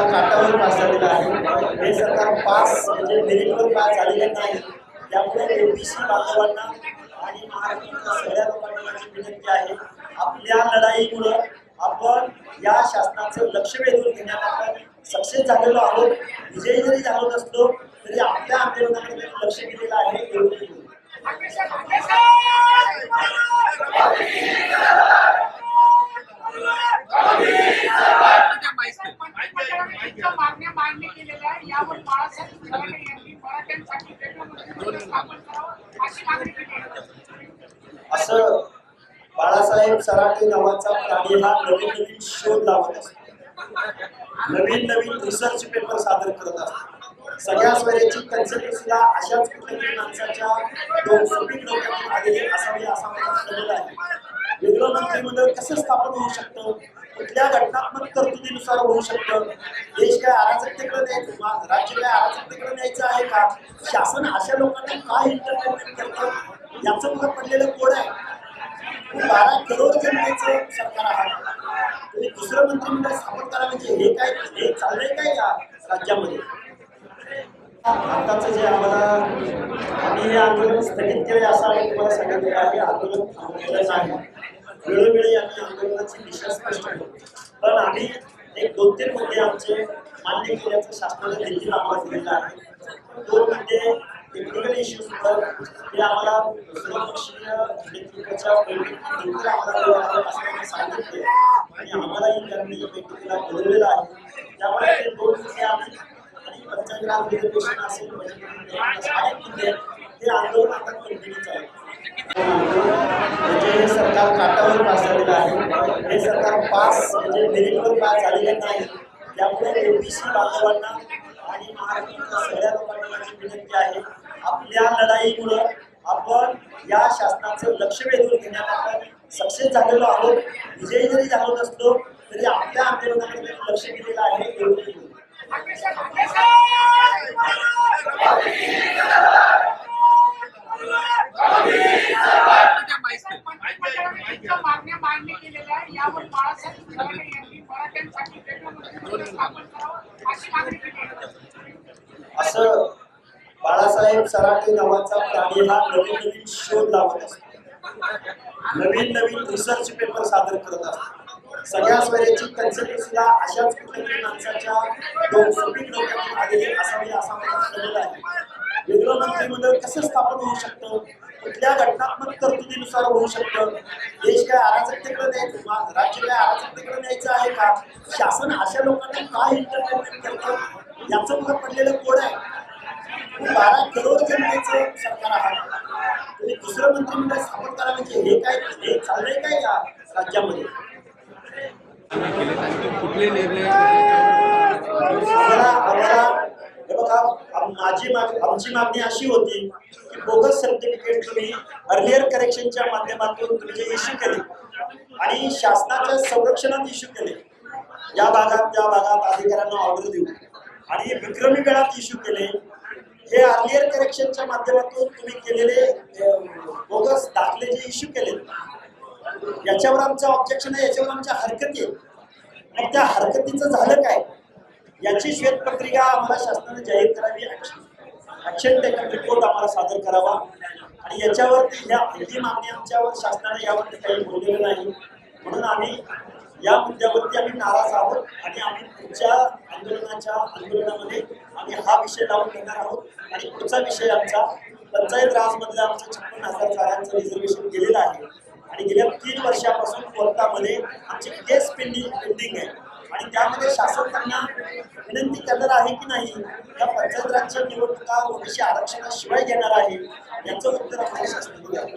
सरकार काटावर पास झालेलं आहे. हे सरकार पास म्हणजे मेरिटवर पास झालेलं नाही. त्यामुळे ओबीसी बांधवांना आणि महाराष्ट्रातल्या सगळ्या लोकांना माझी विनंती आहे आपल्या लढाईमुळं आपण या शासनाचं लक्ष वेधून घेण्यात आपण सक्सेस झालेलो आहोत. विजयी जरी झालो नसलो तरी आपल्या आंदोलनाकडे लक्ष दिलेलं आहे बाळासाहेब यांनी मराठ्यांसाठी वेगळं स्थापन करावं अशी मागणी केली असं बाळासाहेब सराटे नावाचा प्राणी हा नवीन नवीन शोध लावत असतो. नवीन नवीन रिसर्च पेपर सादर करत असतो. सगळ्या स्वराची कन्सेप्ट सुद्धा अशाच कुठल्यातरी माणसाच्या दोन सुपीक डोक्यातून आलेली असावी असा मला समज आहे. वेगळं मंत्रिमंडळ कसं स्थापन होऊ शकतं? कुठल्या घटनात्मक तरतुदीनुसार होऊ शकतं? देश काय अराजकतेकडे द्यायचं मा- राज्य काय अराजकतेकडे न्यायचं आहे का? शासन अशा लोकांना काय इंटरटेनमेंट करतं? याचं मला पडलेलं कोड आहे. बारा करोड जनतेचं सरकार आहात तुम्ही दुसरं मंत्रिमंडळ स्थापन करा म्हणजे हे काय हे चाललंय काय या राज्यामध्ये? आताचं जे आम्हाला आम्ही हे आंदोलन स्थगित केले असं आम्ही तुम्हाला सांगितलेलं आहे आंदोलन थांबलेलं नाही वेळोवेळी आम्ही आंदोलनाची दिशा स्पष्ट करतो. पण आम्ही एक दोन तीन मुद्दे आमचे मान्य केल्याचं शासनाने देखील आम्हाला दिलेला आहे. तो म्हणजे टेक्निकल इश्यूजवर ते आम्हाला सर्वपक्षीय नेतृत्वाच्या बैठकीत देखील आम्हाला असं त्यांनी सांगितले आणि आम्हालाही त्यांनी बैठकीला बोलवलेलं आहे त्यामुळे ते दोन मुद्दे आम्ही आणि पंचायत रिझर्वेशन असेल म्हणजे अनेक मुद्दे हे आंदोलन आता कंटिन्यूच आहे म्हणजे हे सरकार काटावर पास झालेलं आहे. हे सरकार पास म्हणजे मेरिटवर पास झालेलं नाही. त्यामुळे ओबीसी बांधवांना आणि महाराष्ट्रातल्या सगळ्या लोकांना माझी विनंती आहे आपल्या लढाईमुळं आपण या शासनाचं लक्ष वेधून घेण्यात सक्सेस झालेलो आहोत. विजयी जरी झालो नसलो तरी आपल्या आंदोलनाकडे लक्ष दिलेलं आहे एवढी मंत्रिमंडळाच्या मागण्या मान्य केलेल्या आहे यावर बाळासाहेब थोरात यांनी मराठ्यांसाठी वेगळं मंत्रिमंडळ स्थापन करावं अशी मागणी केली आहे असं बाळासाहेब सराटे नावाचा प्राणी हा नवीन नवीन शोध लावत असतो. नवीन नवीन रिसर्च पेपर सादर करत असतो. सगळ्या स्वराची कन्सेप्ट सुद्धा अशाच कुठल्यातरी माणसाच्या डोक सुपीक डोक्यातून आलेली असावी असा मला समज आहे. वेगळं मंत्रिमंडळ कसं स्थापन होऊ शकतं? कुठल्या घटनात्मक तरतुदीनुसार होऊ शकतं? देश काय अराजकतेकडे न्यायचं? राज्य काय अराजकतेकडे न्यायचं आहे का? शासन अशा लोकांना काय इंटरटेनमेंट करतं याचं मला पडलेलं कोड आहे. बारा करोड जनतेचं सरकार आहात तुम्ही दुसरं मंत्रिमंडळ स्थापन करा म्हणजे हे काय हे चाललंय काय या राज्यामध्ये? कुठले निर्णय आम्हाला हे बघा माझी माग आमची मागणी अशी होती की बोगस सर्टिफिकेट तुम्ही अर्लियर करेक्शनच्या माध्यमातून तुम्ही जे इश्यू केले आणि शासनाच्या संरक्षणात इश्यू केले. या भागात त्या भागात अधिकाऱ्यांना ऑर्डर देऊ. आणि विक्रमी वेळात इश्यू केले. हे अर्लियर करेक्शनच्या माध्यमातून तुम्ही केलेले बोगस दाखले जे इश्यू केले याच्यावर आमचं ऑब्जेक्शन आहे याच्यावर आमच्या हरकती आहे आणि त्या हरकतीचं झालं काय? याची श्वेतपत्रिका आम्हाला शासनाने जाहीर करावी. ॲक्शन टेकन रिपोर्ट आम्हाला सादर करावा. आणि याच्यावरती ह्या मागणी आमच्यावर शासनाने यावरती काही बोललेलं नाही. म्हणून आम्ही या मुद्द्यावरती आम्ही नाराज आहोत आणि आम्ही पुढच्या आंदोलनाच्या आंदोलनामध्ये आम्ही हा विषय लावून घेणार आहोत. आणि पुढचा विषय आमचा पंचायत राजमधला आमचं छप्पन हजार जागांचं रिझर्वेशन केलेलं आहे. आणि गेल्या तीन वर्षापासून कोर्टामध्ये आमची केस पेंडिंग पेंडिंग आहे. आणि त्यामध्ये शासन त्यांना विनंती करणार आहे की नाही या पंचायत राजच्या निवडणुका ओबीसी आरक्षणाशिवाय घेणार आहे याचं उत्तर आम्हाला शासनाने द्यावं.